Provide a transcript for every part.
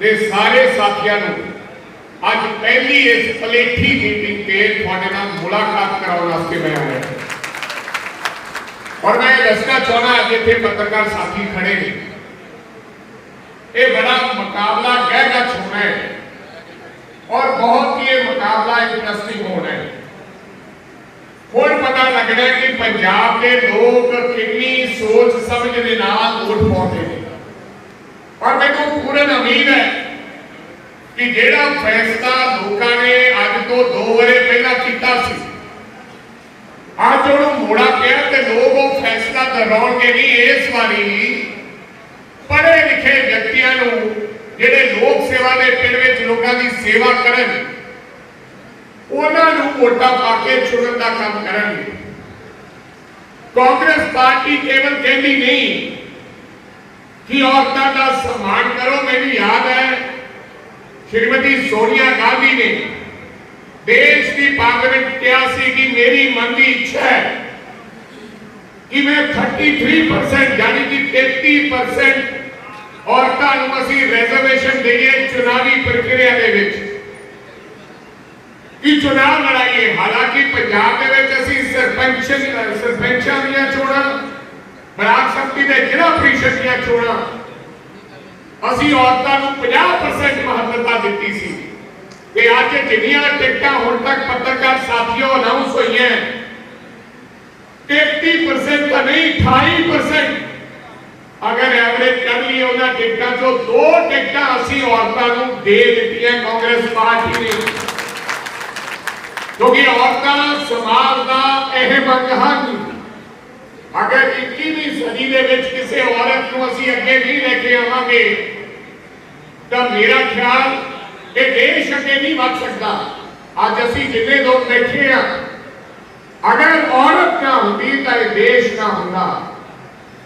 ਦੇ ਸਾਰੇ ਸਾਥੀਆਂ ਨੂੰ ਅੱਜ ਪਹਿਲੀ ਇਸ ਪਲੇਠੀ ਮੀਟਿੰਗ ਤੇ ਤੁਹਾਡੇ ਨਾਲ ਮੁਲਾਕਾਤ ਕਰਾਉਣ ਵਾਸਤੇ ਮੈਂ ਆਇਆ ਔਰ ਮੈਂ ਇਹ ਦੱਸਣਾ ਚਾਹਣਾ ਜਿੱਥੇ ਪੱਤਰਕਾਰ ਸਾਥੀ ਖੜੇ ਨੇ, ਇਹ ਬੜਾ ਮੁਕਾਬਲਾ ਗਹਿਰਾ ਹੋਣਾ ਹੈ ਔਰ ਬਹੁਤ ਹੀ ਇਹ ਮੁਕਾਬਲਾ ਇੰਟਰਸਟਿੰਗ ਹੋਣਾ ਹੈ। ਹੁਣ ਪਤਾ ਲੱਗਣਾ ਹੈ ਕਿ ਪੰਜਾਬ ਦੇ ਲੋਕ ਕਿੰਨੀ ਸੋਚ ਸਮਝ ਦੇ ਨਾਲ ਵੋਟ ਪਾਉਂਦੇ ਨੇ। ਔਰ ਮੈਨੂੰ ਪੂਰਨ ਉਮੀਦ ਹੈ ਕਿ ਜਿਹੜਾ ਫੈਸਲਾ ਲੋਕਾਂ ਨੇ ਅੱਜ ਤੋਂ 2 ਵਰੇ ਪਹਿਲਾਂ ਕੀਤਾ ਸੀ, ਅੱਜ ਉਹਨੂੰ ਮੋੜਾ ਪਿਆ ਤੇ ਲੋਕ ਉਹ ਫੈਸਲਾ ਦੁਹਰਾਉਣਗੇ ਨਹੀਂ ਇਸ ਵਾਰੀ ਪੜ੍ਹੇ ਲਿਖੇ ਵਿਅਕਤੀਆਂ ਨੂੰ ਜਿਹੜੇ ਲੋਕ ਸੇਵਾ ਦੇ ਪਿੰਡ ਵਿੱਚ ਲੋਕਾਂ ਦੀ ਸੇਵਾ ਕਰਨ, ਉਹਨਾਂ ਨੂੰ ਵੋਟਾਂ ਪਾ ਕੇ ਚੁਣਨ ਦਾ ਕੰਮ ਕਰਨਗੇ। ਕਾਂਗਰਸ ਪਾਰਟੀ ਕੇਵਲ ਕਹਿੰਦੀ ਨਹੀਂ ਕਿ ਔਰਤਾਂ ਦਾ ਸਨਮਾਨ ਕਰੋ, ਮੈਨੂੰ ਯਾਦ ਹੈ, ਸ਼੍ਰੀਮਤੀ ਸੋਨੀਆ ਗਾਂਧੀ ਨੇ ਦੇਸ਼ ਦੀ ਪਾਰਲੀਮੈਂਟ ਕਿਹਾ ਸੀ ਕਿ ਮੇਰੀ ਮਨ ਦੀ ਇੱਛਾ ਹੈ ਕਿ ਮੈਂ 33% ਯਾਨੀ ਕਿ 33% ਔਰਤਾਂ ਨੂੰ ਅਸੀਂ ਰਿਜ਼ਰਵੇਸ਼ਨ ਦੇਈਏ ਚੁਣਾਵੀ ਪ੍ਰਕਿਰਿਆ ਦੇ ਵਿੱਚ। ਕਿ ਚੁਣਾਵ ਲੜਾਈਏ, ਹਾਲਾਂਕਿ ਪੰਜਾਬ ਦੇ ਵਿੱਚ ਅਸੀਂ ਸਰਪੰਚ ਸਰਪੰਚਾਂ ਦੀਆਂ ਚੋਣਾਂ ਬਲਾਕ ਸੰਮਤੀ ਦੇ ਜ਼ਿਲ੍ਹਾ ਪ੍ਰੀਸ਼ਦ ਦੀਆਂ ਚੋਣਾਂ ਅਸੀਂ ਔਰਤਾਂ ਨੂੰ 50% ਮਹੱਤਤਾ ਦਿੱਤੀ ਸੀ। ਤੇ ਅੱਜ ਜਿੰਨੀਆਂ ਟਿਕਟਾਂ ਹੁਣ ਤੱਕ ਪੱਤਰਕਾਰ ਸਾਥੀਓ ਅਨਾਉਂਸ ਹੋਈਆਂ 33% ਤਾਂ ਨਹੀਂ 28% ਅਗਰ ਐਵਰੇਜ ਕਰ ਲਈ ਉਹਨਾਂ ਟਿਕਟਾਂ ਚੋਂ ਦੋ ਟਿਕਟਾਂ ਅਸੀਂ ਔਰਤਾਂ ਨੂੰ ਦੇ ਦਿੱਤੀਆਂ, ਕਾਂਗਰਸ ਪਾਰਟੀ ਨੇ। ਕਿਉਂਕਿ ਔਰਤਾਂ ਸਮਾਜ ਦਾ ਅਹਿਮ ਅੰਗ ਹਨ। ਅਗਰ 21ਵੀਂ ਸਦੀ ਦੇ ਵਿੱਚ ਕਿਸੇ ਔਰਤ ਨੂੰ ਅਸੀਂ ਅੱਗੇ ਨਹੀਂ ਲੈ ਕੇ ਆਵਾਂਗੇ ਤਾਂ ਮੇਰਾ ਖਿਆਲ ਇਹ ਦੇਸ਼ ਅੱਗੇ ਨਹੀਂ ਵੱਧ ਸਕਦਾ ਅੱਜ ਅਸੀਂ ਜਿੰਨੇ ਲੋਕ ਬੈਠੇ ਆ ਅਗਰ ਔਰਤ ਨਾ ਹੁੰਦੀ ਤਾਂ ਇਹ ਦੇਸ਼ ਨਾ ਹੁੰਦਾ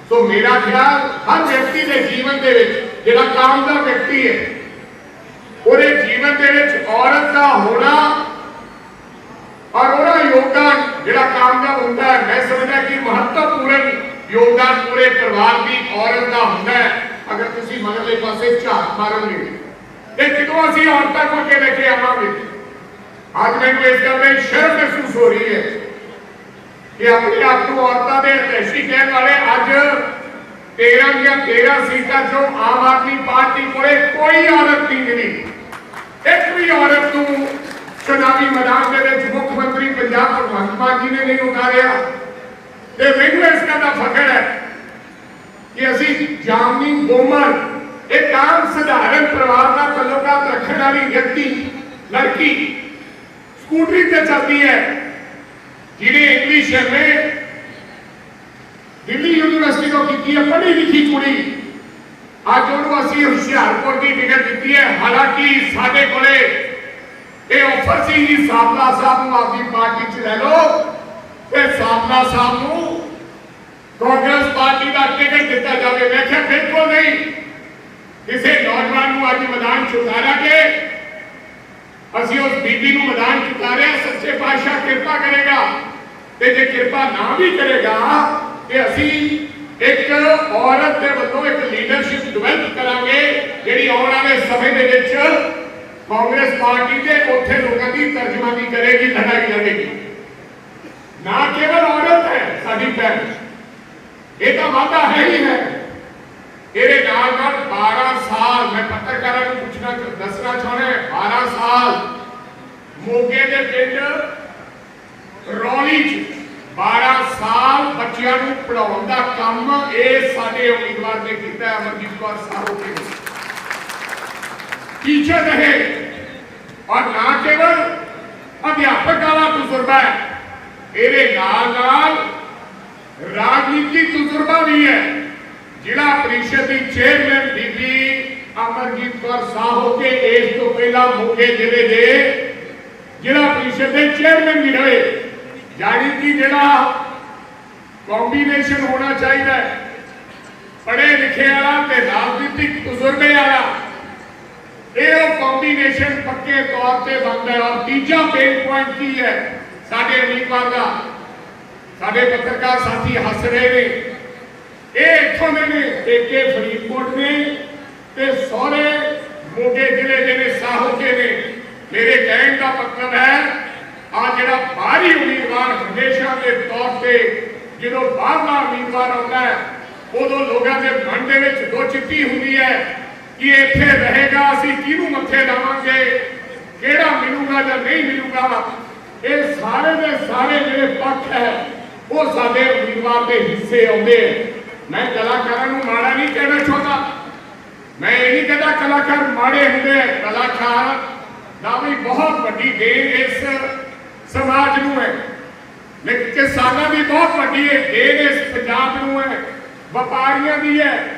ਸੋ ਮੇਰਾ ਖਿਆਲ ਹਰ ਵਿਅਕਤੀ ਦੇ ਜੀਵਨ ਦੇ ਵਿੱਚ ਜਿਹੜਾ ਕਾਮਯਾਬ ਵਿਅਕਤੀ ਹੈ ਉਹਦੇ ਜੀਵਨ ਦੇ ਵਿੱਚ ਔਰਤ ਦਾ ਹੋਣਾ ਔਰ ਉਹਦਾ ਯੋਗਦਾਨ ਜਿਹੜਾ ਕਾਮਯਾਬ ਹੁੰਦਾ ਹੈ, ਮੈਂ ਸਮਝਦਾ ਕਿ ਮਹੱਤਵਪੂਰਨ ਯੋਗਦਾਨ ਪੂਰੇ ਪਰਿਵਾਰ ਦੀ ਔਰਤ ਦਾ ਹੁੰਦਾ ਹੈ, ਅਗਰ ਤੁਸੀਂ ਮਗਰਲੇ ਪਾਸੇ ਝਾਤ ਮਾਰੋਗੇ। ਤੇ ਜਦੋਂ ਅਸੀਂ ਔਰਤਾਂ ਨੂੰ ਅੱਗੇ ਲੈ ਕੇ ਆਵਾਂਗੇ, ਅੱਜ ਮੈਨੂੰ ਇਸ ਗੱਲ ਦੀ ਸ਼ਰਮ ਮਹਿਸੂਸ ਹੋ ਰਹੀ ਹੈ ਕਿ ਆਪਣੇ ਆਪ ਨੂੰ ਔਰਤਾਂ ਦੇ ਅਧਿਆਸ਼ੀ ਕਹਿਣ ਵਾਲੇ ਅੱਜ 13 ਦੀਆਂ 13 ਸੀਟਾਂ ਚੋਂ ਆਮ ਆਦਮੀ ਪਾਰਟੀ ਕੋਲੇ ਕੋਈ ਔਰਤ ਨਹੀਂ ਮਿਲੀ। ਇੱਕ ਵੀ ਔਰਤ ਨੂੰ ਚੁਣਾਵੀ ਮੈਦਾਨ ਮੰਤਰੀ ਭਗਵੰਤ ਮਾਨ ਜੀ ਨੇ ਨਹੀਂ ਉਤਾਰਿਆ। ਤੇ ਮੈਨੂੰ ਇਸ ਗੱਲ ਦਾ ਫਖਰ ਹੈ ਕਿ ਅਸੀਂ ਜਾਮਨੀ ਗੋਮਰ ਇੱਕ ਆਮ ਸਧਾਰਨ ਪਰਿਵਾਰ ਦਾ ਤਾਲੁਕਾਤ ਰੱਖਣ ਵਾਲੀ ਵਿਅਕਤੀ, ਲੜਕੀ, ਸਕੂਟਰੀ ਤੇ ਚੱਲਦੀ ਹੈ, ਜਿਹਨੇ ਇੰਗਲਿਸ਼ में ਦਿੱਲੀ ਯੂਨੀਵਰਸਿਟੀ ਤੋਂ ਕੀਤੀ ਹੈ, ਪੜ੍ਹੀ ਲਿਖੀ ਕੁੜੀ। ਅੱਜ ਉਹਨੂੰ ਅਸੀਂ ਹੁਸ਼ਿਆਰਪੁਰ ਦੀ ਟਿਕਟ ਦਿੱਤੀ ਹੈ। ਹਾਲਾਂਕਿ ਸਾਡੇ ਕੋਲੇ ਇਹ ਆਫਰ ਸੀ ਜੀ ਸਾਬਲਾ ਸਾਹਿਬ ਨੂੰ ਆਪਦੀ ਪਾਰਟੀ 'ਚ ਲੈ ਲਓ ਤੇ ਸਾਬਲਾ ਸਾਹਿਬ ਨੂੰ ਕਾਂਗਰਸ ਪਾਰਟੀ ਦਾ ਟਿਕਟ ਦਿੱਤਾ ਜਾਵੇ। ਮੈਂ ਕਿਹਾ ਬਿਲਕੁਲ ਨਹੀਂ। ਕਿਸੇ ਨੌਜਵਾਨ ਨੂੰ ਅੱਜ ਮੈਦਾਨ 'ਚ ਉਤਾਰਾਂਗੇ। ਅਸੀਂ ਉਸ ਬੀਬੀ ਨੂੰ ਮੈਦਾਨ 'ਚ ਉਤਾਰਿਆ, ਸੱਚੇ ਪਾਤਸ਼ਾਹ ਕਿਰਪਾ ਕਰੇਗਾ। ਤੇ ਜੇ ਕਿਰਪਾ ਨਾ ਵੀ ਕਰੇਗਾ, ਤੇ ਅਸੀਂ ਇੱਕ ਔਰਤ ਦੇ ਵੱਲੋਂ ਇੱਕ ਲੀਡਰਸ਼ਿਪ ਡਿਵੈਲਪ ਕਰਾਂਗੇ, ਜਿਹੜੀ ਆਉਣ ਵਾਲੇ ਸਮੇਂ ਦੇ ਵਿੱਚ ਕਾਂਗਰਸ ਪਾਰਟੀ ਦੇ ਉੱਥੇ ਲੋਕਾਂ ਦੀ ਤਰਜਮਾਨੀ ਕਰੇਗੀ, ਲੜਾਈ ਲੜੇਗੀ? ਨਾ ਕੇਵਲ ਔਰਤ ਹੈ ਸਾਡੀ ਭੈਣ। ਇਹ ਤਾਂ ਵਾਅਦਾ ਹੈ ਹੀ ਹੈ। ਇਹਦੇ ਨਾਲ ਨਾਲ 12 ਸਾਲ, ਮੈਂ ਪੱਤਰਕਾਰਾਂ ਨੂੰ ਪੁੱਛਣਾ ਦੱਸਣਾ ਚਾਹੁੰਦਾ 12 ਸਾਲ ਮੋਗੇ ਦੇ ਪਿੰਡ ਰੌਲੀ ਚ 12 ਸਾਲ ਬੱਚਿਆਂ ਨੂੰ ਪੜਾਉਣ ਦਾ ਕੰਮ ਇਹ ਸਾਡੇ ਉਮੀਦਵਾਰ ਨੇ ਕੀਤਾ ਅਮਰਜੀਤ ਕੌਰ ਸਾਹਿਬ ਨੇ ਟੀਚਰ ਰਹੇ ਔਰ ਨਾ ਕੇਵਲ ਅਧਿਆਪਕ ਵਾਲਾ ਤਜਰਬਾ ਹੈ ਇਹਦੇ ਨਾਲ ਨਾਲ ਰਾਜਨੀਤੀ ਤਜਰਬਾ ਵੀ ਹੈ ਜ਼ਿਲ੍ਹਾ ਪ੍ਰੀਸ਼ਦ ਦੀ ਚੇਅਰਮੈਨ ਬੀਬੀ ਅਮਰਜੀਤ ਕੌਰ ਸਾਹੋ ਕੇ ਇਸ ਤੋਂ ਪਹਿਲਾਂ ਮੋਗੇ ਜ਼ਿਲ੍ਹੇ ਦੇ ਜ਼ਿਲ੍ਹਾ ਪ੍ਰੀਸ਼ਦ ਦੇ ਚੇਅਰਮੈਨ ਵੀ ਰਹੇ ਜਾਣੀ ਕਿ ਜਿਹੜਾ ਕੰਬੀਨੇਸ਼ਨ ਹੋਣਾ ਚਾਹੀਦਾ ਹੈ ਪੜ੍ਹੇ ਲਿਖੇ ਵਾਲਾ ਤੇ ਰਾਜਨੀਤਿਕ ਤਜਰਬੇ ਵਾਲਾ ਇਹ ਕੰਬੀਨੇਸ਼ਨ ਪੱਕੇ ਤੌਰ ਤੇ ਬਣਦਾ ਹੈ। ਔਰ ਤੀਜਾ ਮੇਨ ਪੁਆਇੰਟ ਕੀ ਹੈ? ਸਾਡੇ ਉਮੀਦਵਾਰ ਦਾ, ਸਾਡੇ ਪੱਤਰਕਾਰ ਸਾਥੀ ਹੱਸ ਰਹੇ ਨੇ। ਇਹ ਇੱਥੋਂ ਦੇ ਨੇ, ਪੇਕੇ ਫਰੀਦਕੋਟ ਨੇ ਤੇ ਸਹੁਰੇ ਮੋਗੇ ਜ਼ਿਲ੍ਹੇ ਦੇ ਨੇ, ਸਾਹੋਕੇ ਨੇ। ਮੇਰੇ ਕਹਿਣ ਦਾ ਮਤਲਬ ਹੈ, ਆ ਜਿਹੜਾ ਬਾਹਰੀ ਉਮੀਦਵਾਰ ਹਮੇਸ਼ਾ ਦੇ ਤੌਰ ਤੇ ਜਦੋਂ ਬਾਹਰਲਾ ਉਮੀਦਵਾਰ ਆਉਂਦਾ ਹੈ, ਉਦੋਂ ਲੋਕਾਂ ਦੇ ਮਨ ਦੇ ਵਿੱਚ ਦੋ ਚਿੱਤੀ ਹੁੰਦੀ ਹੈ ਕਿ ਇੱਥੇ ਰਹੇਗਾ, ਅਸੀਂ ਕਿਹਨੂੰ ਮੱਥੇ ਲਾਵਾਂਗੇ? ਕਿਹੜਾ ਮਿਲੂਗਾ ਜਾਂ ਨਹੀਂ ਮਿਲੂਗਾ? ਇਹ ਸਾਰੇ ਦੇ ਸਾਰੇ ਜਿਹੜੇ ਪੱਖ ਹੈ, ਉਹ ਸਾਡੇ ਉਮੀਦਵਾਰ ਦੇ ਹਿੱਸੇ ਆਉਂਦੇ ਹੈ। ਮੈਂ ਕਲਾਕਾਰਾਂ ਨੂੰ ਮਾੜਾ ਨਹੀਂ ਕਹਿਣਾ ਚਾਹੁੰਦਾ। ਮੈਂ ਇਹ ਨਹੀਂ ਕਹਿੰਦਾ ਕਲਾਕਾਰ ਮਾੜੇ ਹੁੰਦੇ ਆ ਕਲਾਕਾਰ ਦਾ ਵੀ ਬਹੁਤ ਵੱਡੀ ਦੇਣ ਇਸ ਸਮਾਜ ਨੂੰ ਹੈ। ਲੇਕਿਨ ਕਿਸਾਨਾਂ ਦੀ ਬਹੁਤ ਵੱਡੀ ਦੇਣ ਇਸ ਪੰਜਾਬ ਨੂੰ ਹੈ। ਵਪਾਰੀਆਂ ਦੀ ਹੈ।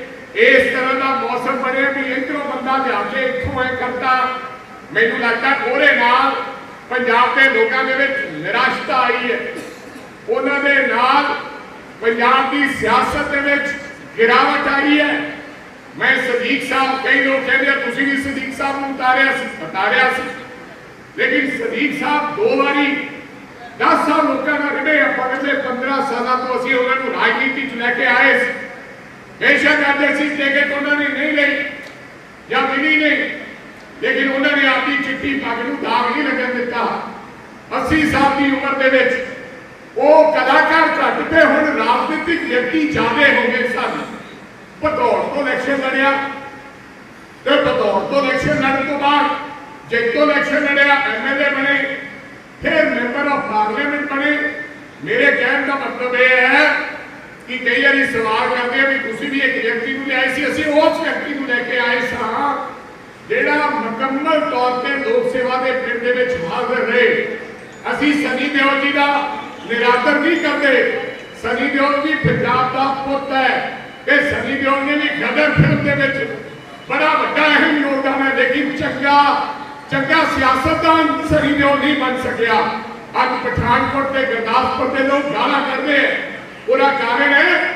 ਦਾ ਬਣਿਆ ਵੀ ਇਧਰੋਂ ਬੰਦਾ ਲਿਆ ਇੱਥੋਂ ਐ ਕਰਦਾ ਮੈਨੂੰ ਲੱਗਦਾ ਉਹਦੇ ਨਾਲ ਪੰਜਾਬ ਦੇ ਲੋਕਾਂ ਦੇ ਵਿੱਚ ਨਿਰਾਸ਼ਤਾ ਆਈ ਹੈ। ਉਹਨਾਂ ਦੇ ਨਾਲ ਪੰਜਾਬ ਦੀ ਸਿਆਸਤ ਦੇ ਵਿੱਚ ਗਿਰਾਵਟ ਆਈ ਹੈ। ਮੈਂ ਸਦੀਕ ਸਾਹਿਬ ਕਈ ਲੋਕ ਕਹਿੰਦੇ ਆ, ਤੁਸੀਂ ਵੀ ਸਦੀਕ ਸਾਹਿਬ ਨੂੰ ਉਤਾਰਿਆ ਸੀ ਉਤਾਰਿਆ ਸੀ। ਲੇਕਿਨ ਸਦੀਕ ਸਾਹਿਬ ਦੋ ਵਾਰੀ 10 ਸਾਲ ਲੋਕਾਂ ਨਾਲ ਰਹੇ ਆਪਾਂ ਕਹਿੰਦੇ 15 ਸਾਲਾਂ ਤੋਂ ਅਸੀਂ ਉਹਨਾਂ ਨੂੰ ਰਾਜਨੀਤੀ 'ਚ ਲੈ ਕੇ ਆਏ ਸੀ। ਬੇਸ਼ੱਕ ਅੱਜ ਅਸੀਂ ਟਿਕਟ ਉਹਨਾਂ ਨੇ ਨਹੀਂ ਲਈ, ਜਾਂ ਮਿਲੀ ਨਹੀਂ, ਲੇਕਿਨ ਆਪਣੀ ਚਿੱਟੀ ਪੱਗ ਨੂੰ ਦਾਗ ਨਹੀਂ ਲੱਗਣ ਦਿੱਤਾ। 80 ਸਾਲ ਦੀ ਉਮਰ ਦੇ ਵਿੱਚ ਉਹ ਕਲਾਕਾਰ ਘੱਟ ਤੇ ਹੁਣ ਰਾਜਨੀਤਿਕ ਵਿਅਕਤੀ ਜ਼ਿਆਦੇ ਹੋ ਗਏ ਸਨ। ਭਦੌੜ ਤੋਂ ਇਲੈਕਸ਼ਨ ਲੜਿਆ ਤੇ ਭਦੌੜ ਤੋਂ ਇਲੈਕਸ਼ਨ ਲੜਨ ਤੋਂ ਬਾਅਦ ਜੈਤੋ ਇਲੈਕਸ਼ਨ ਲੜਿਆ ਐਮਐਲਏ ਬਣੇ, ਫਿਰ ਮੈਂਬਰ ਆਫ ਪਾਰਲੀਮੈਂਟ ਬਣੇ। ਮੇਰੇ ਕਹਿਣ ਦਾ ਮਤਲਬ ਇਹ ਹੈ ਕਿ ਕਈ ਵਾਰੀ ਸਵਾਲ ਕਰਦੇ ਆ ਵੀ ਤੁਸੀਂ ਵੀ ਇੱਕ ਵਿਅਕਤੀ ਨੂੰ ਲਿਆਏ ਸੀ, ਅਸੀਂ ਉਸ ਵਿਅਕਤੀ ਨੂੰ ਲੈ ਕੇ ਆਏ ਸਾਂ। ਜਿਹੜਾ ਮੁਕੰਮਲ ਤੌਰ ਤੇ ਲੋਕ ਸੇਵਾ ਦੇ ਪਿੰਡ ਦੇ ਵਿੱਚ ਹਾਜ਼ਰ ਰਹੇ, ਅਸੀਂ ਸਨੀ ਦਿਓਲ ਜੀ ਦਾ ਨਿਰਾਦਰ ਨਹੀਂ ਕਰਦੇ। ਸਨੀ ਦਿਓਲ ਜੀ ਪੰਜਾਬ ਦਾ ਪੁੱਤ ਹੈ ਤੇ ਸਨੀ ਦਿਓਲ ਨੇ ਵੀ ਗਦਰ ਫਿਲਮ ਦੇ ਵਿੱਚ ਬੜਾ ਵੱਡਾ ਅਹਿਮ ਯੋਗਦਾਨ ਹੈ। ਲੇਕਿਨ ਚੰਗਾ ਚੰਗਾ ਸਿਆਸਤਦਾਨ ਸਨੀ ਦਿਓਲ ਨਹੀਂ ਬਣ ਸਕਿਆ। ਅੱਜ ਪਠਾਨਕੋਟ ਤੇ ਗੁਰਦਾਸਪੁਰ ਦੇ ਲੋਕ ਗਾਲਾਂ ਕਰਦੇ ਹੈ ਉਹਦਾ ਕਾਰਨ ਹੈ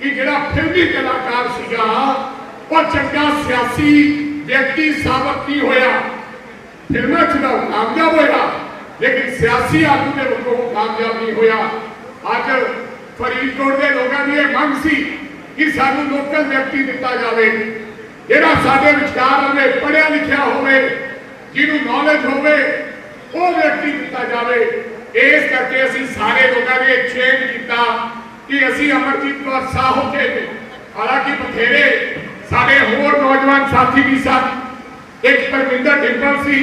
ਕਿ ਜਿਹੜਾ ਫਿਲਮੀ ਕਲਾਕਾਰ ਸੀਗਾ, ਉਹ ਚੰਗਾ ਸਿਆਸੀ ਵਿਅਕਤੀ ਸਾਬਤ ਨਹੀਂ ਹੋਇਆ। ਫਿਲਮਾਂ 'ਚ ਤਾਂ ਕਾਮਯਾਬ ਹੋਇਆ, ਲੇਕਿਨ ਸਿਆਸੀ ਆਗੂ ਦੇ ਵੱਲੋਂ ਕਾਮਯਾਬ ਨਹੀਂ ਹੋਇਆ। ਅੱਜ ਫਰੀਦਕੋਟ ਦੇ ਲੋਕਾਂ ਦੀ ਇਹ ਮੰਗ ਸੀ ਕਿ ਸਾਨੂੰ ਲੋਕਲ ਵਿਅਕਤੀ ਦਿੱਤਾ ਜਾਵੇ। ਜਿਹੜਾ ਸਾਡੇ ਵਿਚਕਾਰ ਹੋਵੇ ਪੜ੍ਹਿਆ ਲਿਖਿਆ ਹੋਵੇ, ਜਿਹਨੂੰ ਨੌਲੇਜ ਹੋਵੇ, ਉਹ ਵਿਅਕਤੀ ਦਿੱਤਾ ਜਾਵੇ। ਇਸ ਕਰਕੇ ਅਸੀਂ ਸਾਰੇ ਲੋਕਾਂ ਨੇ ਚੇਂਜ ਕੀਤਾ। ਕਿ ਅਸੀਂ ਅਮਰਜੀਤ ਕੌਰ ਸਾਹੋ ਕੇ ਹਾਲਾਂਕਿ ਬਥੇਰੇ ਸਾਡੇ ਹੋਰ ਨੌਜਵਾਨ ਸਾਥੀ ਵੀ ਸਨ। ਇੱਕ ਪਰਮਿੰਦਰ ਡਿੰਪਲ ਸੀ,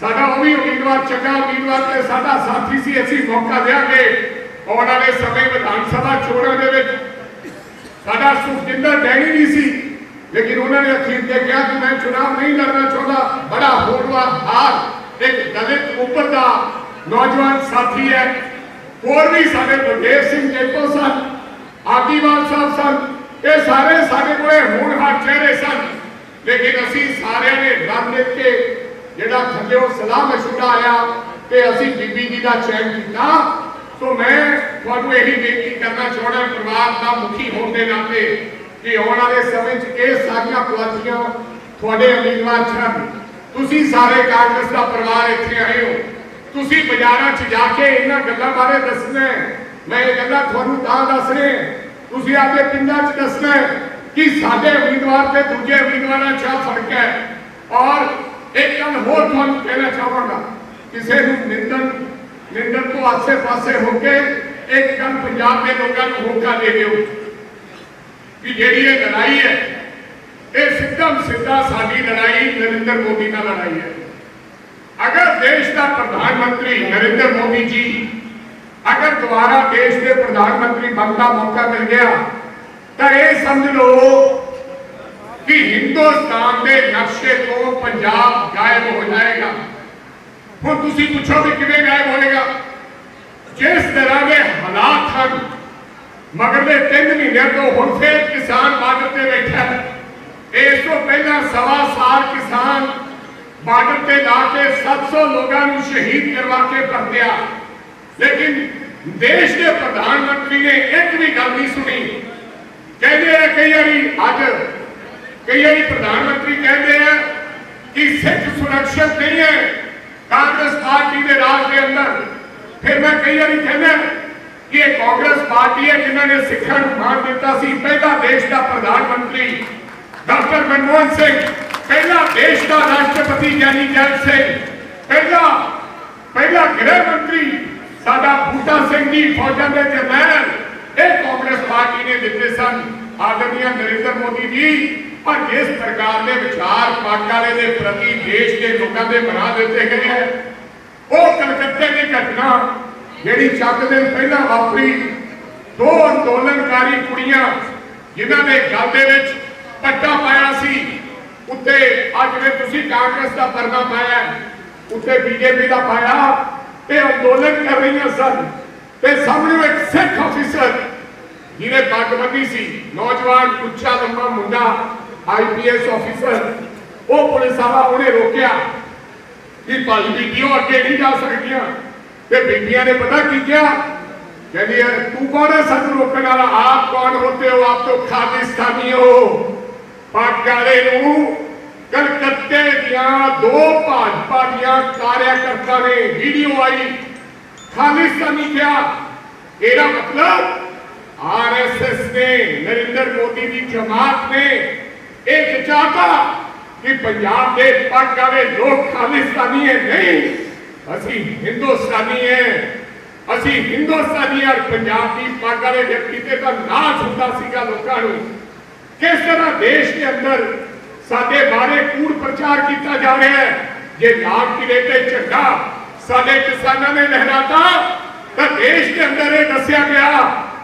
ਸਾਡਾ ਉਹ ਵੀ ਉਮੀਦਵਾਰ, ਚੰਗਾ ਉਮੀਦਵਾਰ ਤੇ ਸਾਡਾ ਸਾਥੀ ਸੀ। ਅਸੀਂ ਮੌਕਾ ਦੇਾਂਗੇ ਆਉਣ ਵਾਲੇ ਸਮੇਂ ਵਿਧਾਨ ਸਭਾ ਚੋਣਾਂ ਦੇ ਵਿੱਚ। ਸਾਡਾ ਸੁਖਜਿੰਦਰ ਡੈਣੀ ਵੀ ਸੀ, ਲੇਕਿਨ ਉਹਨਾਂ ਨੇ ਅਖੀਰ ਤੇ ਕਿਹਾ ਕਿ ਮੈਂ ਚੁਣਾਵ ਨਹੀਂ ਲੜਨਾ ਚਾਹੁੰਦਾ। ਬੜਾ ਹੋਰਵਾਰ ਹਾਰ, ਇੱਕ ਦਲਿਤ ਉੱਪਰ ਦਾ ਨੌਜਵਾਨ ਸਾਥੀ ਹੈ। ਹੋਰ ਵੀ ਸਾਡੇ ਬਲਦੇਵ ਸਿੰਘ ਜੈਤੋ ਸਨ ਆਦੀਵਾਲ ਸਾਹਿਬ ਸਨ, ਇਹ ਸਾਰੇ ਸਾਡੇ ਕੋਲੇ ਹੋਣਹਾਰ ਚਿਹਰੇ ਸਨ। ਲੇਕਿਨ ਅਸੀਂ ਸਾਰਿਆਂ ਨੇ ਰਲ ਮਿਲ ਕੇ ਜਿਹੜਾ ਥੱਲੇੋਂ ਸਲਾਹ ਮਸ਼ੂਰਾ ਆਇਆ ਤੇ ਅਸੀਂ ਬੀਬੀ ਜੀ ਦਾ ਚੈਨ ਕੀਤਾ, ਸੋ ਮੈਂ ਤੁਹਾਨੂੰ ਇਹੀ ਬੇਨਤੀ ਕਰਨਾ ਚਾਹੁੰਦਾ ਪਰਿਵਾਰ ਦਾ ਮੁਖੀ ਹੋਣ ਦੇ ਨਾਤੇ ਕਿ ਆਉਣ ਵਾਲੇ ਸਮੇਂ 'ਚ ਇਹ ਸਾਰੀਆਂ ਕੁਆਲੀਆਂ ਤੁਹਾਡੇ ਉਮੀਦਵਾਰ ਛੱਡ ਤੁਸੀਂ ਸਾਰੇ ਕਾਂਗਰਸ ਦਾ ਪਰਿਵਾਰ ਇੱਥੇ ਆਏ ਹੋ। ਤੁਸੀਂ ਬਾਜ਼ਾਰਾਂ 'ਚ ਜਾ ਕੇ ਇਹਨਾਂ ਗੱਲਾਂ ਬਾਰੇ ਦੱਸਣਾ ਹੈ। ਮੈਂ ਇਹ ਗੱਲਾਂ ਤੁਹਾਨੂੰ ਤਾਂ ਦੱਸ ਰਿਹਾ ਤੁਸੀਂ ਆਪਦੇ ਪਿੰਡਾਂ 'ਚ ਦੱਸਣਾ ਹੈ ਕਿ ਸਾਡੇ ਉਮੀਦਵਾਰ ਤੇ ਦੂਜੇ ਉਮੀਦਵਾਰਾਂ 'ਚ ਆਹ ਫ਼ਰਕ ਹੈ। ਔਰ ਇੱਕ ਗੱਲ ਹੋਰ ਤੁਹਾਨੂੰ ਕਹਿਣਾ ਚਾਹਾਂਗਾ। ਕਿਸੇ ਨੂੰ ਨਿੰਦਨ ਨਿੰਦਨ ਤੋਂ ਆਸੇ-ਪਾਸੇ ਹੋ ਕੇ ਇੱਕ ਗੱਲ ਪੰਜਾਬ ਦੇ ਲੋਕਾਂ ਨੂੰ ਹੋਕਾ ਦੇ ਦਿਓ ਕਿ ਜਿਹੜੀ ਇਹ ਲੜਾਈ ਹੈ, ਇਹ ਸਿੱਧਮ ਸਿੱਧਾ ਸਾਡੀ ਲੜਾਈ ਨਰਿੰਦਰ ਮੋਦੀ ਨਾਲ ਲੜਾਈ ਹੈ। ਅਗਰ ਦੇਸ਼ ਦਾ ਪ੍ਰਧਾਨ ਮੰਤਰੀ ਨਰਿੰਦਰ ਮੋਦੀ ਜੀ, ਅਗਰ ਦੁਬਾਰਾ ਦੇਸ਼ ਦੇ ਪ੍ਰਧਾਨ ਮੰਤਰੀ ਬਣਨ ਦਾ ਮੌਕਾ ਮਿਲ ਗਿਆ, ਤਾਂ ਇਹ ਸਮਝ ਲਓ ਕਿ ਹਿੰਦੁਸਤਾਨ ਦੇ ਨਕਸ਼ੇ ਤੋਂ ਪੰਜਾਬ ਗਾਇਬ ਹੋ ਜਾਏਗਾ। ਹੁਣ ਤੁਸੀਂ ਪੁੱਛੋ ਵੀ ਕਿਵੇਂ ਗਾਇਬ ਹੋਏਗਾ। ਜਿਸ ਤਰ੍ਹਾਂ ਦੇ ਹਾਲਾਤ ਹਨ, ਮਗਰਲੇ 3 ਮਹੀਨਿਆਂ ਤੋਂ ਹੁਣ ਫੇਰ ਕਿਸਾਨ ਬਾਦਰ ਤੇ ਬੈਠਾ ਹੈ। ਇਸ ਤੋਂ ਪਹਿਲਾਂ ਸਵਾ ਸਾਲ ਕਿਸਾਨ ਬਾਰਡਰ ਤੇ ਲਾ ਕੇ 700 ਲੋਕਾਂ ਨੂੰ ਸ਼ਹੀਦ ਕਰਵਾ ਕੇ ਪਰਤਿਆ ਲੇਕਿਨ ਦੇਸ਼ ਦੇ ਪ੍ਰਧਾਨ ਮੰਤਰੀ ਨੇ ਇੱਕ ਵੀ ਗੱਲ ਨਹੀਂ ਸੁਣੀ। ਕਹਿੰਦੇ ਆ ਕਈ ਵਾਰੀ ਅੱਜ ਕਈ ਵਾਰੀ ਪ੍ਰਧਾਨ ਮੰਤਰੀ ਕਹਿੰਦੇ ਆ ਕਿ ਸਿੱਖ ਸੁਰੱਖਿਅਤ ਨਹੀਂ ਹੈ ਕਾਂਗਰਸ ਪਾਰਟੀ ਦੇ ਰਾਜ ਦੇ ਅੰਦਰ। ਫਿਰ ਮੈਂ ਕਈ ਵਾਰੀ ਕਹਿੰਦਾ ਕਿ ਇਹ ਕਾਂਗਰਸ ਪਾਰਟੀ ਹੈ ਜਿਨ੍ਹਾਂ ਨੇ ਸਿੱਖਾਂ ਨੂੰ ਮਾਰ ਦਿੱਤਾ ਸੀ। ਪਹਿਲਾ ਦੇਸ਼ ਦਾ ਪ੍ਰਧਾਨ ਮੰਤਰੀ ਡਾਕਟਰ ਮਨਮੋਹਨ ਸਿੰਘ ਪਹਿਲਾ ਦੇਸ਼ ਦਾ ਰਾਸ਼ਟਰਪਤੀ ਗਿਆਨੀ ਜੈਲ ਸਿੰਘ, ਪਹਿਲਾ ਪਹਿਲਾ ਗ੍ਰਹਿ ਮੰਤਰੀ ਸਾਡਾ ਬੂਟਾ ਸਿੰਘ ਜੀ ਫੌਜਾਂ ਦੇ ਜਰਨੈਲ, ਇਹ ਕਾਂਗਰਸ ਪਾਰਟੀ ਨੇ ਦਿੱਤੇ ਸਨ। ਆਦਰਨੀय ਨਰਿੰਦਰ ਮੋਦੀ ਜੀ, ਪਰ ਜਿਸ ਪ੍ਰਕਾਰ ਦੇ ਵਿਚਾਰ ਪਾਕ ਵਾਲੇ ਦੇ ਪ੍ਰਤੀ ਦੇਸ਼ ਦੇ ਲੋਕਾਂ ਦੇ ਬਣਾ ਦਿੱਤੇ ਗਏ ਉਹ ਕਲਕੱਤੇ ਦੀ ਘਟਨਾ ਜਿਹੜੀ ਚੱਕ ਦਿਨ ਪਹਿਲਾਂ ਵਾਪਰੀ, ਦੋ ਅੰਦੋਲਨਕਾਰੀ ਕੁੜੀਆਂ ਜਿਨ੍ਹਾਂ ਨੇ ਗੱਲ ਦੇ ਵਿੱਚ ਪੱਟਾ ਪਾਇਆ ਸੀ ਉੱਤੇ ਅੱਜ ਜਿਵੇਂ ਤੁਸੀਂ ਕਾਂਗਰਸ ਦਾ ਪਰਨਾ ਪਾਇਆ। ਉੱਤੇ ਬੀਜੇਪੀ ਦਾ ਪਾਇਆ। ਤੇ ਅੰਦੋਲਨ ਕਰ ਰਹੀਆਂ ਸਨ। ਤੇ ਸਾਹਮਣੇ ਇੱਕ ਸਿੱਖ ਅਫੀਸਰ ਜਿਹਨੇ ਪੱਗ ਸੀ। ਨੌਜਵਾਨ ਉੱਚਾ ਲੰਮਾ ਮੁੰਡਾ ਆਈਪੀਐਸ ਅਫੀਸਰ ਉਹ ਪੁਲਿਸ ਵਾਲਾ ਉਹਨੇ ਰੋਕਿਆ ਕਿ ਭਾਈ ਬੀਬੀਆਂ ਅੱਗੇ ਨਹੀਂ ਜਾ ਸਕਦੀਆਂ? ਤੇ ਬੀਬੀਆਂ ਨੇ ਪਤਾ ਕੀ ਕਿਹਾ? ਕਹਿੰਦੀ, ਯਾਰ ਤੂੰ ਕੌਣ ਹੈ ਸਾਨੂੰ ਰੋਕਣ ਵਾਲਾ? ਆਪ ਕੌਣ ਹੋਤੇ ਹੋ ਆਪ ਤੋਂ ਖਾਲਿਸਤਾਨੀ ਹੋ? ਪੱਗ ਨੂੰ ਕਲਕੱਤੇ ਦੀਆਂ ਦੋ ਭਾਜਪਾ ਦੀਆਂ ਕਾਰਿਆਕਰਤਾ ਨੇ ਵੀਡੀਓ ਆਈ। ਖਾਲਿਸਤਾਨੀ ਕਿਹਾ, ਇਹਦਾ ਮਤਲਬ ਆਰਐਸਐਸ ਨੇ, ਨਰਿੰਦਰ ਮੋਦੀ ਦੀ ਜਮਾਤ ਨੇ ਇਹ ਜਚਾਤਾ ਕਿ ਪੰਜਾਬ ਦੇ ਪੱਗ ਵਾਲੇ ਲੋਕ ਖਾਲਿਸਤਾਨੀ ਹੈ। ਨਹੀਂ, ਅਸੀਂ ਹਿੰਦੁਸਤਾਨੀ ਹੈ। ਅਸੀਂ ਹਿੰਦੁਸਤਾਨੀ ਔਰ ਪੰਜਾਬ ਦੀ ਪੱਗ ਵਾਲੇ ਵਿਅਕਤੀ ਤੇ ਤਾਂ ਨਾਚ ਹੁੰਦਾ ਸੀਗਾ ਲੋਕਾਂ ਨੂੰ। ਕਿਸ ਤਰ੍ਹਾਂ ਦੇਸ਼ ਦੇ ਅੰਦਰ ਸਾਡੇ ਬਾਰੇ ਕੂੜ ਪ੍ਰਚਾਰ ਕੀਤਾ ਜਾ ਰਿਹਾ ਹੈ ਜੇ ਲਾਲ ਕਿਲੇ ਤੇ ਝੰਡਾ ਸਾਡੇ ਕਿਸਾਨਾਂ ਨੇ ਲਹਿਰਾਤਾ ਤਾਂ ਦੇਸ਼ ਦੇ ਅੰਦਰ ਇਹ ਦੱਸਿਆ ਗਿਆ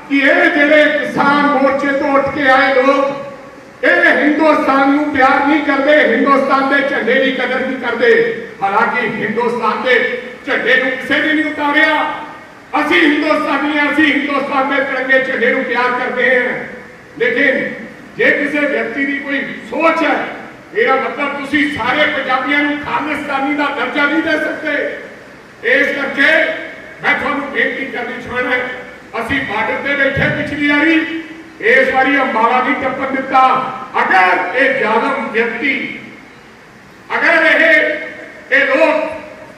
ਕਿ ਇਹ ਜਿਹੜੇ ਕਿਸਾਨ ਮੋਰਚੇ ਤੋਂ ਉੱਠ ਕੇ ਆਏ ਲੋਕ ਇਹ ਹਿੰਦੁਸਤਾਨ ਨੂੰ ਪਿਆਰ ਨਹੀਂ ਕਰਦੇ ਹਿੰਦੁਸਤਾਨ ਦੇ ਝੰਡੇ ਦੀ ਕਦਰ ਨਹੀਂ ਕਰਦੇ ਹਾਲਾਂਕਿ ਹਿੰਦੁਸਤਾਨ ਦੇ ਝੰਡੇ ਨੂੰ ਕਿਸੇ ਨੇ ਨਹੀਂ ਉਤਾਰਿਆ ਅਸੀਂ ਹਿੰਦੁਸਤਾਨੀ ਹਾਂ ਅਸੀਂ ਹਿੰਦੁਸਤਾਨ ਦੇ ਤਿਰੰਗੇ ਝੰਡੇ ਨੂੰ ਪਿਆਰ ਕਰਦੇ ਹਾਂ ਲੇਕਿਨ ਜੇ ਕਿਸੇ ਵਿਅਕਤੀ ਦੀ ਕੋਈ ਸੋਚ ਹੈ, ਇਹਦਾ ਮਤਲਬ ਤੁਸੀਂ ਸਾਰੇ ਪੰਜਾਬੀਆਂ ਨੂੰ ਖਾਲਿਸਤਾਨੀ ਦਾ ਦਰਜਾ ਨਹੀਂ ਦੇ ਸਕਦੇ। ਇਸ ਕਰਕੇ ਮੈਂ ਤੁਹਾਨੂੰ ਬੇਨਤੀ ਕਰਨੀ ਚਾਹੁੰਦਾ ਅਸੀਂ ਬਾਰਡਰ ਤੇ ਬੈਠੇ ਪਿਛਲੀ ਵਾਰੀ, ਇਸ ਵਾਰੀ ਅੰਬਾਲਾ ਨਹੀਂ ਟੱਪਣ ਦਿੱਤਾ। ਅਗਰ ਇਹ ਜ਼ਾਲਮ ਵਿਅਕਤੀ, ਅਗਰ ਇਹ ਇਹ ਲੋਕ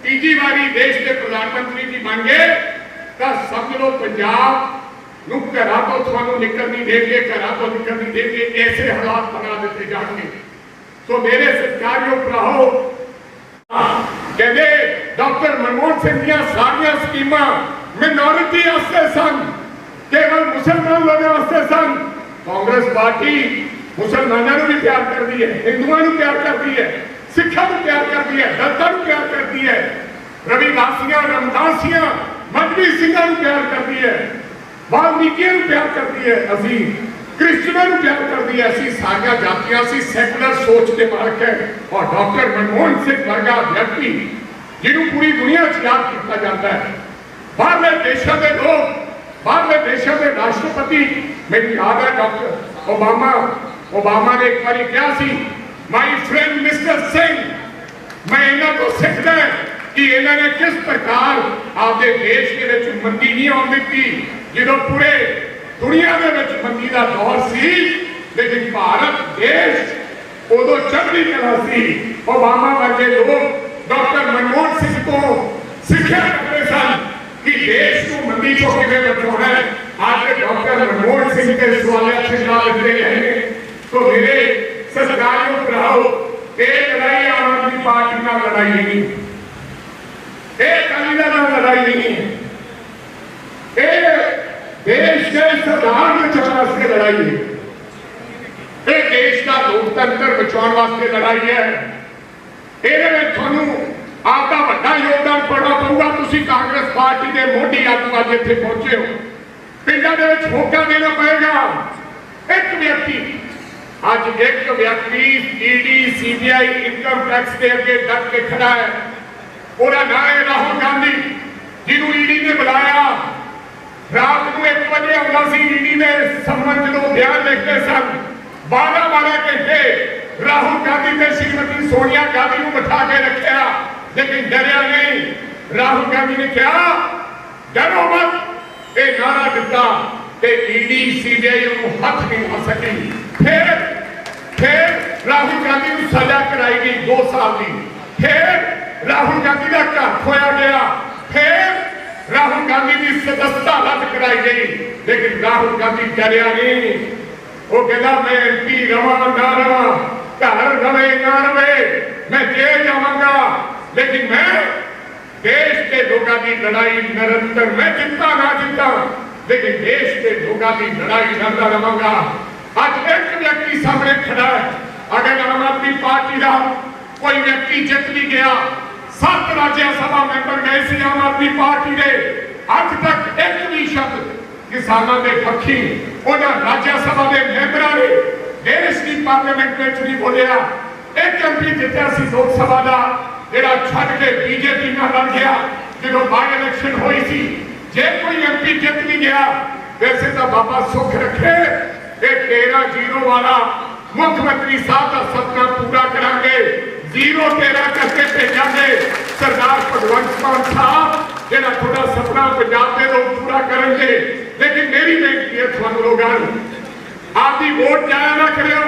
ਤੀਜੀ ਵਾਰੀ ਦੇਸ਼ ਦੇ ਪ੍ਰਧਾਨ ਮੰਤਰੀ ਜੀ ਬਣ ਗਏ, ਤਾਂ ਸਮਝ ਲਓ ਪੰਜਾਬ ਨੂੰ ਘਰਾਂ ਤੋਂ ਤੁਹਾਨੂੰ ਨਿਕਲ ਨਹੀਂ ਦੇਣਗੇ ਘਰਾਂ ਤੋਂ ਨਿਕਲ ਨਹੀਂ ਦੇਣਗੇ ਐਸੇ ਹਾਲਾਤ ਬਣਾ ਦਿੱਤੇ ਜਾਣਗੇ ਸੋ ਮੇਰੇ ਸਤਿਕਾਰਯੋਗ ਭਰਾਓ ਕਹਿੰਦੇ ਡਾਕਟਰ ਮਨਮੋਹਨ ਸਿੰਘ ਦੀਆਂ ਸਾਰੀਆਂ ਸਕੀਮਾਂ ਮਿਨੋਰਿਟੀ ਵਾਸਤੇ ਸਨ ਕੇਵਲ ਮੁਸਲਮਾਨ ਲੋਕਾਂ ਵਾਸਤੇ ਸਨ ਕਾਂਗਰਸ ਪਾਰਟੀ ਮੁਸਲਮਾਨਾਂ ਨੂੰ ਵੀ ਪਿਆਰ ਕਰਦੀ ਹੈ ਹਿੰਦੂਆਂ ਨੂੰ ਪਿਆਰ ਕਰਦੀ ਹੈ ਸਿੱਖਾਂ ਨੂੰ ਪਿਆਰ ਕਰਦੀ ਹੈ ਦਲਿਤਾਂ ਨੂੰ ਪਿਆਰ ਕਰਦੀ ਹੈ ਰਵਿਦਾਸੀਆਂ ਰਮਦਾਸੀਆਂ ਮਜਬੀ ਸਿੰਘਾਂ ਨੂੰ ਪਿਆਰ ਕਰਦੀ ਹੈ ਵਾਲਮੀਕੀਆਂ ਨੂੰ ਪਿਆਰ ਕਰਦੀ ਹੈ ਅਸੀਂ ਕ੍ਰਿਸਚਨਾਂ ਨੂੰ ਪਿਆਰ ਕਰਦੀ ਹੈ ਅਸੀਂ ਸਾਰੀਆਂ ਜਾਤੀਆਂ ਅਸੀਂ ਸੈਕੂਲਰ ਸੋਚ ਦੇ ਮਾਲਕ ਹੈ ਔਰ ਡਾਕਟਰ ਮਨਮੋਹਨ ਸਿੰਘ ਵਰਗਾ ਵਿਅਕਤੀ ਜਿਹਨੂੰ ਪੂਰੀ ਦੁਨੀਆ 'ਚ ਯਾਦ ਕੀਤਾ ਜਾਂਦਾ ਹੈ ਬਾਹਰਲੇ ਦੇਸ਼ਾਂ ਦੇ ਲੋਕ ਬਾਹਰਲੇ ਦੇਸ਼ਾਂ ਦੇ ਰਾਸ਼ਟਰਪਤੀ ਮੈਨੂੰ ਯਾਦ ਹੈ ਡਾਕਟਰ ਓਬਾਮਾ ਓਬਾਮਾ ਨੇ ਇੱਕ ਵਾਰੀ ਕਿਹਾ ਸੀ ਮਾਈ ਫਰੈਂਡ ਮਿਸਟਰ ਸਿੰਘ ਮੈਂ ਇਹਨਾਂ ਤੋਂ ਸਿੱਖਦਾ ਕਿ ਇਹਨਾਂ ਨੇ ਕਿਸ ਪ੍ਰਕਾਰ ਆਪਦੇ ਦੇਸ਼ ਦੇ ਵਿੱਚ ਮੰਦੀ ਨਹੀਂ ਆਉਣ ਦਿੱਤੀ ਜਦੋਂ ਪੂਰੇ ਦੁਨੀਆ ਦੇ ਵਿੱਚ ਮੰਦੀ ਦਾ ਦੌਰ ਸੀ, ਲੇਕਿਨ ਭਾਰਤ, ਦੇਸ਼ ਉਦੋਂ ਚੜ੍ਹਦੀ ਕਲਾ ਸੀ। ਓਬਾਮਾ ਵਰਗੇ ਲੋਕ ਡਾਕਟਰ ਮਨਮੋਹਨ ਸਿੰਘ ਤੋਂ ਸਿੱਖਿਆ ਕਰਦੇ ਸਨ ਕਿ ਦੇਸ਼ ਨੂੰ ਮੰਦੀ ਤੋਂ ਕਿਵੇਂ ਬਚਾਉਣਾ ਹੈ। ਅੱਜ ਡਾਕਟਰ ਮਨਮੋਹਨ ਸਿੰਘ ਦੇ ਸਵਾਲਾਂ ਦੇ ਨਾਲ ਦਿੱਤੇ ਗਏ ਨੇ ਸੋ ਮੇਰੇ ਸਤਿਕਾਰਯੋਗ ਭਰਾਓ, ਇਹ ਲੜਾਈ ਆਮ ਆਦਮੀ ਪਾਰਟੀ ਨਾਲ ਲੜਾਈ ਨਹੀਂ। ਇਹ ਅਕਾਲੀ ਦਲ ਨਾਲ ਲੜਾਈ ਨਹੀਂ ਹੈ ਇਹ ਦੇਸ਼ ਦੇ ਸੰਵਿਧਾਨ ਬਚਾਉਣ ਵਾਸਤੇ ਲੜਾਈ ਹੈ ਇਹ ਦੇਸ਼ ਦਾ ਲੋਕਤੰਤਰ ਬਚਾਉਣ ਇਹਦੇ ਵਿੱਚ ਤੁਹਾਨੂੰ ਆਪ ਵੱਡਾ ਯੋਗਦਾਨ ਪਾਉਣਾ ਪਊਗਾ ਤੁਸੀਂ ਕਾਂਗਰਸ ਪਾਰਟੀ ਦੇ ਮੋਢੀ ਆਗੂ ਅੱਜ ਇੱਥੇ ਪਹੁੰਚੇ ਹੋ ਪਿੰਡਾਂ ਦੇ ਵਿੱਚ ਹੋਕਾ ਦੇਣਾ ਪਏਗਾ ਇੱਕ ਵਿਅਕਤੀ ਅੱਜ ਇੱਕ ਵਿਅਕਤੀ ਈਡੀ ਸੀਬੀਆਈ ਇਨਕਮ ਟੈਕਸ ਦੇ ਅੱਗੇ ਡਟ ਕੇ ਖੜਾ ਹੈ ਉਹਦਾ ਨਾਮ ਹੈ ਰਾਹੁਲ ਗਾਂਧੀ ਜਿਹਨੂੰ ਈਡੀ ਨੇ ਬੁਲਾਇਆ ਰਾਤ ਨੂੰ 1 ਵਜੇ ਆਉਂਦਾ ਸੀ ਈਡੀ ਨੇ ਸੰਬੰਧ ਜਦੋਂ ਬਿਆਨ ਲਿਖਦੇ ਸਨ। 12 12 ਘੰਟੇ ਰਾਹੁਲ ਗਾਂਧੀ ਤੇ ਸ਼੍ਰੀਮਤੀ ਸੋਨੀਆ ਗਾਂਧੀ ਨੂੰ ਬਿਠਾ ਕੇ ਰੱਖਿਆ। ਲੇਕਿਨ ਡਰਿਆ ਨਹੀਂ। ਰਾਹੁਲ ਗਾਂਧੀ ਨੇ ਕਿਹਾ, ਡਰੋ ਮਤ। ਇਹ ਨਾਰਾ ਦਿੱਤਾ ਤੇ ਈਡੀ ਸੀਬੀਆਈ ਨੂੰ ਹੱਥ ਨਹੀਂ ਆ ਸਕੀ। ਫਿਰ ਫਿਰ ਰਾਹੁਲ ਗਾਂਧੀ ਨੂੰ ਸਜ਼ਾ ਕਰਾਈ ਗਈ 2 ਸਾਲ ਦੀ। ਫਿਰ ਰਾਹੁਲ ਗਾਂਧੀ ਦਾ ਘਰ ਖੋਇਆ ਗਿਆ। ਫਿਰ ਰਾਹੁਲ ਗਾਂਧੀ ਦੀ ਸਦਸਤਾ ਰੱਦ ਕਰਾਈ ਗਈ ਲੇਕਿਨ ਰਾਹੁਲ ਗਾਂਧੀ ਡਰਿਆ ਨਹੀਂ ਉਹ ਕਹਿੰਦਾ ਮੈਂ ਐਮਪੀ ਰਵਾਂ ਨਾ ਰਵਾਂ ਘਰ ਰਵੇ ਨਾ ਰਵੇ ਮੈਂ ਜੇਲ੍ਹ ਜਾਵਾਂਗਾ ਲੇਕਿਨ ਮੈਂ ਦੇਸ਼ ਦੇ ਲੋਕਾਂ ਦੀ ਲੜਾਈ ਨਿਰੰਤਰ ਮੈਂ ਜਿੱਤਾਂ ਨਾ ਜਿੱਤਾਂ ਲੇਕਿਨ ਦੇਸ਼ ਦੇ ਲੋਕਾਂ ਦੀ ਲੜਾਈ ਲੜਦਾ ਰਵਾਂਗਾ ਅੱਜ ਇੱਕ ਵਿਅਕਤੀ ਸਾਹਮਣੇ ਖੜਾ ਹੈ ਅਗਰ ਆਮ ਆਦਮੀ ਪਾਰਟੀ ਦਾ ਕੋਈ ਵਿਅਕਤੀ ਜਿੱਤ ਵੀ ਗਿਆ ਸੱਤ ਰਾਜ ਸਭਾ ਮੈਂਬਰ ਗਏ ਸੀ ਆਮ ਆਦਮੀ ਪਾਰਟੀ ਦੇ। ਅੱਜ ਤੱਕ ਇੱਕ ਵੀ ਸ਼ਬਦ ਕਿਸਾਨਾਂ ਦੇ ਪੱਖੀ, ਉਹਨਾਂ ਰਾਜ ਸਭਾ ਦੇ ਮੈਂਬਰਾਂ ਨੇ ਦੇਸ਼ ਦੀ ਪਾਰਲੀਮੈਂਟ ਵਿੱਚ ਨਹੀਂ ਬੋਲਿਆ। ਇੱਕ ਐਮਪੀ ਜਿੱਤਿਆ ਸੀ ਲੋਕ ਸਭਾ ਦਾ, ਜਿਹੜਾ ਛੱਡ ਕੇ ਬੀਜੇਪੀ ਨਾਲ ਲੜ ਗਿਆ, ਜਦੋਂ ਬਾਈ ਇਲੈਕਸ਼ਨ ਹੋਈ ਸੀ। ਜੇ ਕੋਈ ਐਮਪੀ ਜਿੱਤ ਵੀ ਗਿਆ, ਵੈਸੇ ਤਾਂ ਬਾਬਾ ਸੁੱਖ ਰੱਖੇ। ਇਹ 13 ਜ਼ੀਰੋ ਵਾਲਾ ਮੁੱਖ ਮੰਤਰੀ ਸਾਹਿਬ ਦਾ ਸਪਨਾ ਪੂਰਾ ਕਰਾਂਗੇ। ਜ਼ੀਰੋ 13 ਕਰਕੇ ਭੇਜਾਂਗੇ ਸਰਦਾਰ ਭਗਵੰਤ ਮਾਨ ਸਾਹਿਬ, ਜਿਹੜਾ ਤੁਹਾਡਾ ਸੁਪਨਾ ਪੰਜਾਬ ਦੇ ਲੋਕ ਪੂਰਾ ਕਰਨਗੇ। ਲੇਕਿਨ ਮੇਰੀ ਬੇਨਤੀ ਹੈ ਤੁਹਾਨੂੰ ਲੋਕਾਂ ਨੂੰ, ਆਪਦੀ ਵੋਟ ਜਾਇਆ ਨਾ ਕਰਿਓ।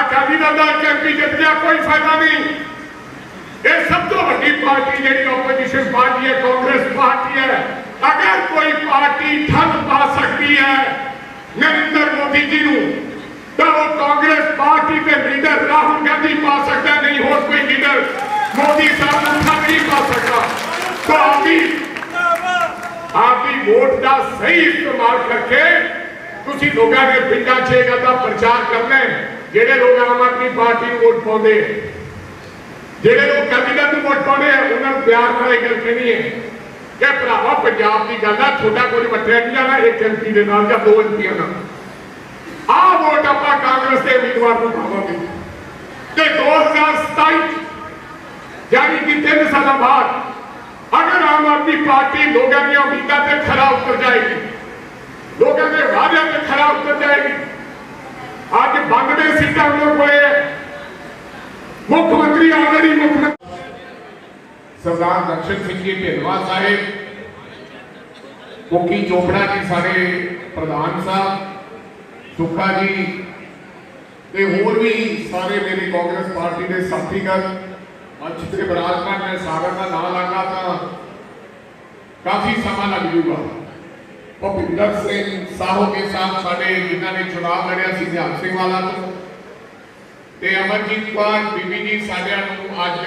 ਅਕਾਲੀ ਦਲ ਦਾ ਐਮਪੀ ਜਿੱਤ ਗਿਆ, ਕੋਈ ਫਾਇਦਾ ਨਹੀਂ। ਇਹ ਸਭ ਤੋਂ ਵੱਡੀ ਪਾਰਟੀ ਜਿਹੜੀ ਆਪੋਜੀਸ਼ਨ ਪਾਰਟੀ ਹੈ, ਕਾਂਗਰਸ ਪਾਰਟੀ ਹੈ। ਅਗਰ ਕੋਈ ਪਾਰਟੀ ਠੱਗ ਪਾ ਸਕਦੀ ਹੈ, ਨਰਿੰਦਰ ਮੋਦੀ ਜੀ ਨੂੰ ਤਾਂ ਉਹ ਕਾਂਗਰਸ ਪਾਰਟੀ ਦੇ ਲੀਡਰ ਰਾਹੁਲ ਗਾਂਧੀ ਪਾ ਸਕਦਾ ਨਹੀਂ ਹੋਰ ਕੋਈ ਲੀਡਰ। ਮੋਦੀ ਸਾਹਿਬ ਨੂੰ ਠੱਗ ਨਹੀਂ ਪਾ ਸਕਦਾ। ਤਾਂ ਆਪਦੀ ਆਪਦੀ ਵੋਟ ਦਾ ਸਹੀ ਇਸਤੇਮਾਲ ਕਰਕੇ ਤੁਸੀਂ ਲੋਕਾਂ ਦੇ ਪਿੰਡਾਂ 'ਚ ਇਹ ਗੱਲ ਦਾ ਪ੍ਰਚਾਰ ਕਰਨਾ ਜਿਹੜੇ ਲੋਕ ਆਮ ਆਦਮੀ ਪਾਰਟੀ ਨੂੰ ਵੋਟ ਪਾਉਂਦੇ ਜਿਹੜੇ ਲੋਕ ਕੈਬਨਿਟ ਨੂੰ ਵੋਟ ਪਾਉਂਦੇ ਆ ਉਹਨਾਂ ਨੂੰ ਪਿਆਰ ਨਾਲ ਇਹ ਗੱਲ ਕਹਿਣੀ ਹੈ ਕਿ ਭਰਾਵਾ, ਪੰਜਾਬ ਦੀ ਗੱਲ ਆ, ਤੁਹਾਡਾ ਕੋਈ ਵੱਟਿਆ ਨਹੀਂ ਜਾਣਾ, ਇੱਕ ਐਮਪੀ ਦੇ ਨਾਲ ਜਾਂ ਦੋ ਐਮਪੀਆਂ ਨਾਲ। ਆਹ ਵੋਟ ਆਪਾਂ ਕਾਂਗਰਸ ਦੇ ਉਮੀਦਵਾਰ ਨੂੰ ਪਾਵਾਂਗੇ ਤੇ 2027 ਯਾਨੀ ਕਿ ਤਿੰਨ ਸਾਲਾਂ ਬਾਅਦ ਅਗਰ ਆਮ ਆਦਮੀ ਪਾਰਟੀ ਲੋਕਾਂ ਦੀਆਂ ਉਮੀਦਾਂ ਤੇ ਖਰਾ ਉਤਰ ਜਾਏਗੀ ਲੋਕਾਂ ਦੇ ਵਾਅਦਿਆਂ ਤੇ ਖਰਾ ਉਤਰ ਜਾਏਗੀ ਅੱਜ 92 ਸੀਟਾਂ ਉਹਨਾਂ ਕੋਲੇ ਹੈ ਮੁੱਖ ਮੰਤਰੀ ਆਲਰੇਡੀ ਮੁੱਖ ਮੰਤਰੀ ਸਰਦਾਰ ਦਰਸ਼ਨ ਸਿੰਘ ਜੀ ਢਿੱਲਵਾ ਸਾਹਿਬ ਕੋਕੀ ਚੋਪੜਾ ਜੀ ਸਾਡੇ ਜੀ। ਤੇ ਹੋਰ ਵੀ ਸਾਰੇ ਮੇਰੇ ਕਾਂਗਰਸ ਪਾਰਟੀ ਦੇ ਸਾਥੀਗਣ ਮੰਚ ਤੇ ਬਰਾਜਮਾਨ ਮੈਂ ਸਾਗਰ ਦਾ ਨਾਮ ਲਾਗਾ ਤਾਂ ਕਾਫੀ ਸਮਾਂ ਲੱਗ ਜੂਗਾ। ਭੁਪਿੰਦਰ ਸਿੰਘ ਸਾਹੋ ਕੇ ਸਾਹਿਬ ਸਾਡੇ ਜਿਨ੍ਹਾਂ ਨੇ ਚੁਣਾਵ ਲੜਿਆ ਸੀ ਧਿਆਨ ਸਿੰਘ ਵਾਲਾ ਤੋਂ। ਤੇ ਅਮਰਜੀਤ ਕੌਰ, ਬੀਬੀ ਜੀ ਸਾਡਿਆਂ ਨੂੰ ਅੱਜ